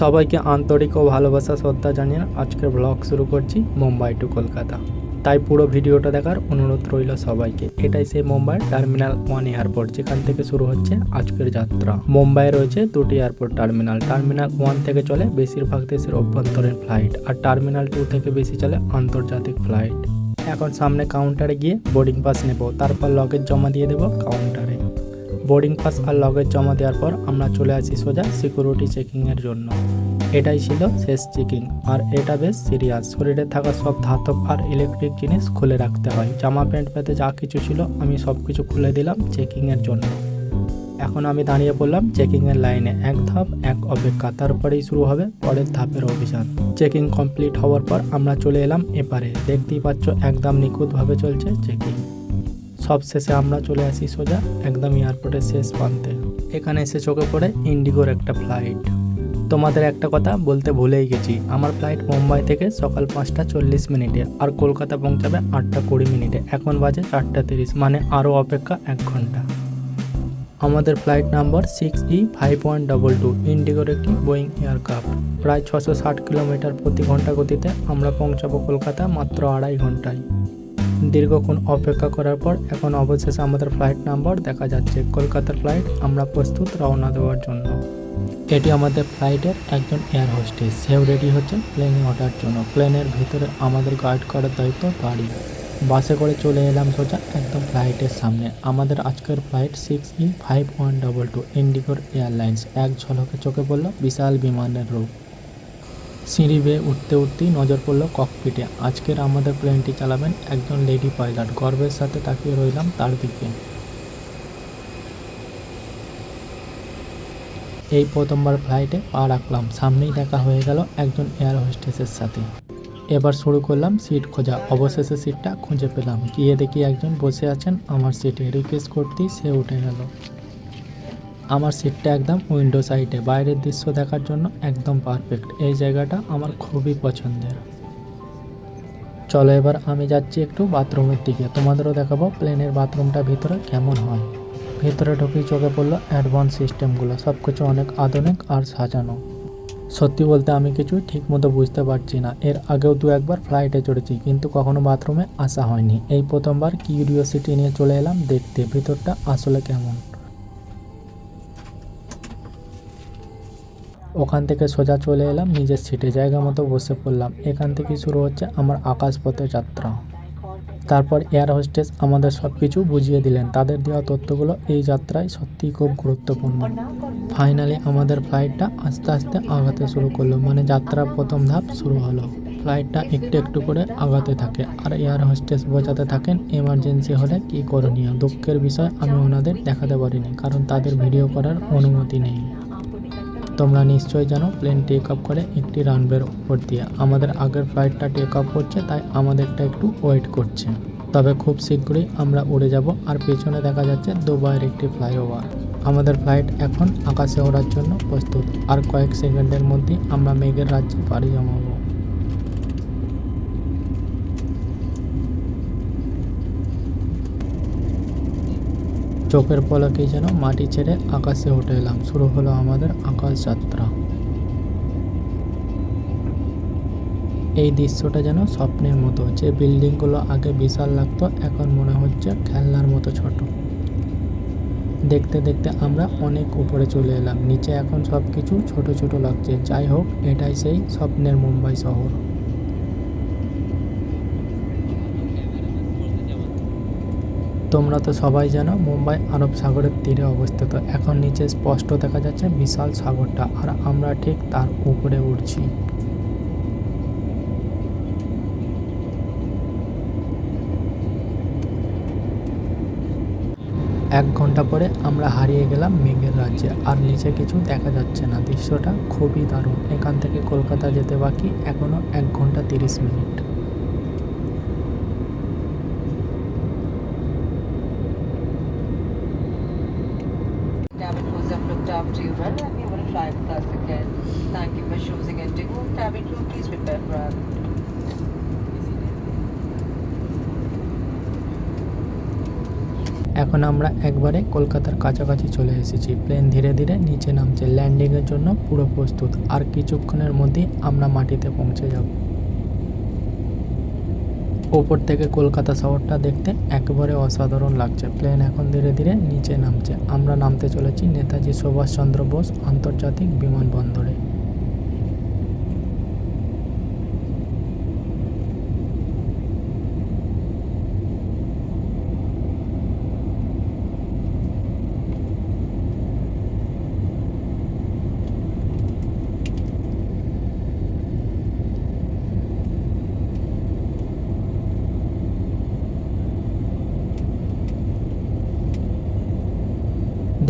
সবাইকে আন্তরিক ও ভালোবাসা, শ্রদ্ধা জানিয়ে আজকের ব্লগ শুরু করছি মুম্বাই টু কলকাতা। তাই পুরো ভিডিওটা দেখার অনুরোধ রইল সবাইকে। এটাই সেই মুম্বাই টার্মিনাল ওয়ান এয়ারপোর্ট যেখান থেকে শুরু হচ্ছে আজকের যাত্রা। মুম্বাই রয়েছে দুটি এয়ারপোর্ট টার্মিনাল টার্মিনাল ওয়ান থেকে চলে বেশিরভাগ দেশের অভ্যন্তরীণ ফ্লাইট আর টার্মিনাল টু থেকে বেশি চলে আন্তর্জাতিক ফ্লাইট এখন সামনে কাউন্টারে গিয়ে বোর্ডিং পাস নেব, তারপর লগেজ জমা দিয়ে দেবো কাউন্টারে বোর্ডিং পাস আর লগেজ জমা দেওয়ার পর আমরা চলে আসি সোজা সিকিউরিটি চেকিংয়ের জন্য। এটাই ছিল শেষ চেকিং আর এটা বেশ সিরিয়াস শরীরে থাকা সব ধাতব আর ইলেকট্রিক জিনিস খুলে রাখতে হয়। জামা প্যান্ট পেতে যা কিছু ছিল আমি সব কিছু খুলে দিলাম চেকিংয়ের জন্য। এখন আমি দাঁড়িয়ে পড়লাম চেকিংয়ের লাইনে এক ধাপ, এক অপেক্ষা। তারপরেই শুরু হবে পরের ধাপের অভিযান। চেকিং কমপ্লিট হওয়ার পর আমরা চলে এলাম এপারে। দেখতেই পাচ্ছ একদম নিখুঁতভাবে চলছে চেকিং সব শেষে আমরা চলে আসি সোজা একদম এয়ারপোর্টের শেষ প্রান্তে। এখানে এসে চোখে পড়ে ইন্ডিগোর একটা ফ্লাইট। তোমাদের একটা কথা বলতে ভুলেই গেছি, আমার ফ্লাইট মুম্বাই থেকে সকাল পাঁচটা চল্লিশ মিনিটে আর কলকাতা পৌঁছাবে আটটা কুড়ি মিনিটে। এখন বাজে চারটা তিরিশ মানে আরও অপেক্ষা এক ঘণ্টা। আমাদের flight number six E five point double two, ইন্ডিগোর একটি বোয়িং এয়ারক্রাফট। প্রায় ছশো ষাট কিলোমিটার প্রতি ঘণ্টা গতিতে আমরা পৌঁছাবো কলকাতা মাত্র আড়াই ঘন্টায়। দীর্ঘক্ষণ অপেক্ষা করার পর এখন অবশেষে আমাদের ফ্লাইট নাম্বার দেখা যাচ্ছে। কলকাতার ফ্লাইট আমরা প্রস্তুত রওনা দেওয়ার জন্য। এটি আমাদের ফ্লাইটের একজন এয়ার হোস্টেস সেও রেডি হচ্ছে প্লেনে ওঠার জন্য। প্লেনের ভিতরে আমাদের গাইড করার দায়িত্ব তারই বাসে করে চলে এলাম সোজা একদম ফ্লাইটের সামনে। আমাদের আজকের flight six E five one double two ইন্ডিগোর airlines এক ঝলকে চোখে পড়ল বিশাল বিমানের রূপ। সিঁড়ি বেয়ে উঠতে উঠতেই নজর পড়ল ককপিটে আজকের আমাদের প্লেনটি চালাবেন একজন লেডি পাইলট গর্বের সাথে তাকিয়ে রইলাম তার দিকে। এই প্রথমবার ফ্লাইটে পা রাখলাম। সামনেই দেখা হয়ে গেল একজন এয়ার হোস্টেসের সাথে। এবার শুরু করলাম সিট খোঁজা। অবশেষে সিটটা খুঁজে পেলাম। গিয়ে দেখি একজন বসে আছেন আমার সিটে রিকোয়েস্ট করতেই সে উঠে গেল। আমার সিটটা একদম উইন্ডো সাইডে বাইরের দৃশ্য দেখার জন্য একদম পারফেক্ট এই জায়গাটা আমার খুবই পছন্দের। চলো এবার আমি যাচ্ছি একটু বাথরুমের দিকে। তোমাদেরও দেখাবো প্লেনের বাথরুমটা ভিতরে কেমন হয়। ভেতরে ঢুকেই চোখে পড়ল অ্যাডভান্স সিস্টেমগুলো সব কিছু অনেক আধুনিক আর সাজানো। সত্যি বলতে আমি কিছু ঠিক মতো বুঝতে পারছি না। এর আগেও দু একবার ফ্লাইটে চড়েছি, কিন্তু কখনো বাথরুমে আসা হয়নি। এই প্রথমবার কিউরিওসিটি নিয়ে চলে এলাম দেখতে। ভিতরটা আসলে কেমন? ওখান থেকে সোজা চলে এলাম, নিজের সিটে জায়গা মতো বসে পড়লাম। এখান থেকে শুরু হচ্ছে আমার আকাশপথের যাত্রা। তারপর এয়ার হোস্টেস আমাদের সব কিছু বুঝিয়ে দিলেন। তাদের দেওয়া তথ্যগুলো এই যাত্রায় সত্যিই খুব গুরুত্বপূর্ণ। ফাইনালি আমাদের ফ্লাইটটা আস্তে আস্তে আগাতে শুরু করল। মানে যাত্রার প্রথম ধাপ শুরু হলো। ফ্লাইটটা একটু একটু করে আগাতে থাকে। আর এয়ার হোস্টেস বোঝাতে থাকেন এমার্জেন্সি হলে কী করণীয়? দুঃখের বিষয় আমি ওনাদের দেখাতে পারিনি। কারণ তাদের ভিডিও করার অনুমতি নেই। তোমরা নিশ্চয়ই জানো প্লেন টেক অফ করে একটি রানওয়ের উপর দিয়ে। আমাদের আগের ফ্লাইটটা টেক অফ করছে তাই আমাদেরটা একটু ওয়েট করছে। তবে খুব শীঘ্রই আমরা উড়ে যাব, আর পেছনে দেখা যাচ্ছে দুবাইয়ের একটি ফ্লাইওভার আমাদের ফ্লাইট এখন আকাশে ওড়ার জন্য প্রস্তুত। আর কয়েক সেকেন্ডের মধ্যে আমরা মেঘের রাজ্যে পাড়ি জমাবো। চোখের পলকেই যেন মাটি ছেড়ে আকাশে উঠে এলাম। শুরু হলো আমাদের আকাশ যাত্রা। এই দৃশ্যটা যেন স্বপ্নের মতো, যে বিল্ডিংগুলো আগে বিশাল লাগতো, এখন মনে হচ্ছে খেলনার মতো ছোট। দেখতে দেখতে আমরা অনেক উপরে চলে এলাম। নিচে এখন সব কিছু ছোট ছোট লাগছে। যাই হোক, এটাই সেই স্বপ্নের মুম্বাই শহর। তোমরা তো সবাই জানো, মুম্বাই আরব সাগরের তীরে অবস্থিত। এখন নিচে স্পষ্ট দেখা যাচ্ছে বিশাল সাগরটা, আর আমরা ঠিক তার উপরে উঠছি এক ঘণ্টা পরে আমরা হারিয়ে গেলাম মেঘের রাজ্যে, আর নিচে কিছু দেখা যাচ্ছে না। দৃশ্যটা খুবই দারুণ। এখান থেকে কলকাতা যেতে বাকি এখনও এক ঘণ্টা তিরিশ minute. After you well and you will fly with us again. Thank you for choosing Indigo. Cabin crew, please prepare for our এখন আমরা একবারে কলকাতার কাছাকাছি চলে এসেছি প্লেন ধীরে ধীরে নিচে নামছে ল্যান্ডিংয়ের জন্য পুরো প্রস্তুত আর কিছুক্ষণের মধ্যেই আমরা মাটিতে পৌঁছে যাব ওপর থেকে কলকাতা শহরটা দেখতে একেবারে অসাধারণ লাগছে। প্লেন এখন ধীরে ধীরে নিচে নামছে। আমরা নামতে চলেছি নেতাজি সুভাষচন্দ্র বোস আন্তর্জাতিক বিমানবন্দরে।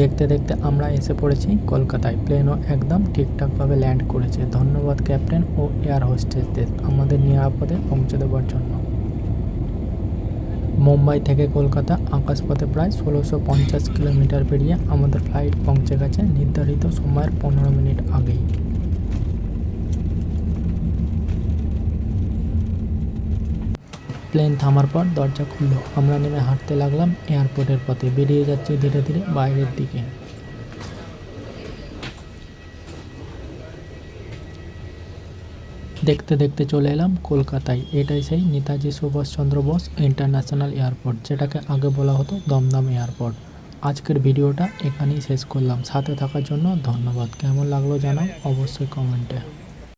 দেখতে দেখতে আমরা এসে পড়েছি কলকাতায়। প্লেনও একদম ঠিকঠাকভাবে ল্যান্ড করেছে। ধন্যবাদ ক্যাপ্টেন ও এয়ার হোস্টেসদের আমাদের নিরাপদে পৌঁছে দেওয়ার জন্য। মুম্বাই থেকে কলকাতা আকাশপথে প্রায় ষোলোশো পঞ্চাশ কিলোমিটার পেরিয়ে আমাদের ফ্লাইট পৌঁছে গেছে নির্ধারিত সময়ের পনেরো মিনিট আগেই। প্লেন থামার পর দরজা খুললো। আমরা নেমে হাঁটতে লাগলাম, এয়ারপোর্টের পথে। বেরিয়ে যাচ্ছি ধীরে ধীরে বাইরের দিকে। দেখতে দেখতে চলে এলাম কলকাতায়। এটাই সেই নেতাজি সুভাষচন্দ্র বোস ইন্টারন্যাশনাল এয়ারপোর্ট, যেটাকে আগে বলা হতো দমদম এয়ারপোর্ট। আজকের ভিডিওটা এখানেই শেষ করলাম। সাথে থাকার জন্য ধন্যবাদ। কেমন লাগল জানাও অবশ্যই কমেন্টে।